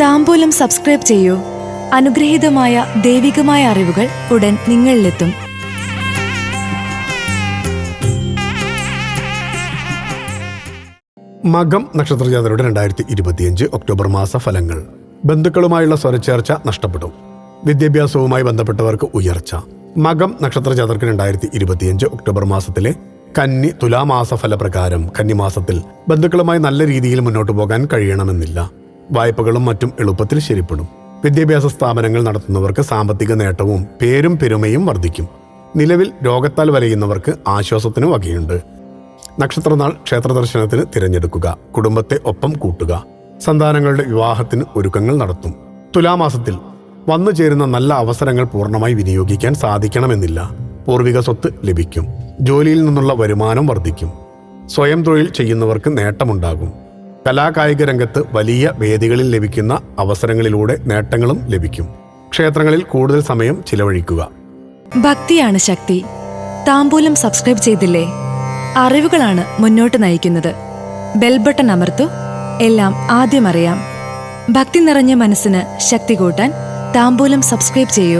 താമ്പൂലം subscribe ചെയ്യൂ. അനുഗ്രഹീതമായ ദൈവികമായ അറിവുകൾ ഉടൻ നിങ്ങളിലെത്തും. മകം നക്ഷത്രജാതരുടെ രണ്ടായിരത്തി ഇരുപത്തിയഞ്ച് ഒക്ടോബർ മാസ ഫലങ്ങൾ ബന്ധുക്കളുമായുള്ള സ്വരച്ചേർച്ച നഷ്ടപ്പെടും. വിദ്യാഭ്യാസവുമായി ബന്ധപ്പെട്ടവർക്ക് ഉയർച്ച. മകം നക്ഷത്രജാതർക്ക് രണ്ടായിരത്തി ഇരുപത്തിയഞ്ച് ഒക്ടോബർ മാസത്തിലെ കന്നി തുലാമാസ ഫലപ്രകാരം കന്നിമാസത്തിൽ ബന്ധുക്കളുമായി നല്ല രീതിയിൽ മുന്നോട്ട് പോകാൻ കഴിയണമെന്നില്ല. വായ്പകളും മറ്റും എളുപ്പത്തിൽ ശരിപ്പെടും. വിദ്യാഭ്യാസ സ്ഥാപനങ്ങൾ നടത്തുന്നവർക്ക് സാമ്പത്തിക നേട്ടവും പേരും പെരുമയും വർദ്ധിക്കും. നിലവിൽ രോഗത്താൽ വലയുന്നവർക്ക് ആശ്വാസത്തിന് വകയുണ്ട്. നക്ഷത്രനാൾ ക്ഷേത്ര ദർശനത്തിന് തിരഞ്ഞെടുക്കുക കുടുംബത്തെ ഒപ്പം കൂട്ടുക സന്താനങ്ങളുടെ വിവാഹത്തിന് ഒരുക്കങ്ങൾ നടത്തും. തുലാമാസത്തിൽ വന്നു ചേരുന്ന നല്ല അവസരങ്ങൾ പൂർണമായി വിനിയോഗിക്കാൻ സാധിക്കണമെന്നില്ല. പൂർവിക സ്വത്ത് ലഭിക്കും. ജോലിയിൽ നിന്നുള്ള വരുമാനം വർദ്ധിക്കും. സ്വയം തൊഴിൽ ചെയ്യുന്നവർക്ക് നേട്ടമുണ്ടാകും. കലാകായിക രംഗത്ത് വലിയ വേദികളിൽ ലഭിക്കുന്ന അവസരങ്ങളിലൂടെ നേട്ടങ്ങളും ലഭിക്കും. ക്ഷേത്രങ്ങളിൽ കൂടുതൽ സമയം ചിലവഴിക്കുക. ഭക്തിയാണ് ശക്തി. താമ്പൂലം സബ്സ്ക്രൈബ് ചെയ്തില്ലേ? അറിവുകളാണ് മുന്നോട്ട് നയിക്കുന്നത്. ബെൽബട്ടൺ അമർത്തു. എല്ലാം ആദ്യം അറിയാം. ഭക്തി നിറഞ്ഞ മനസ്സിന് ശക്തി കൂട്ടാൻ താമ്പൂലം സബ്സ്ക്രൈബ് ചെയ്യൂ.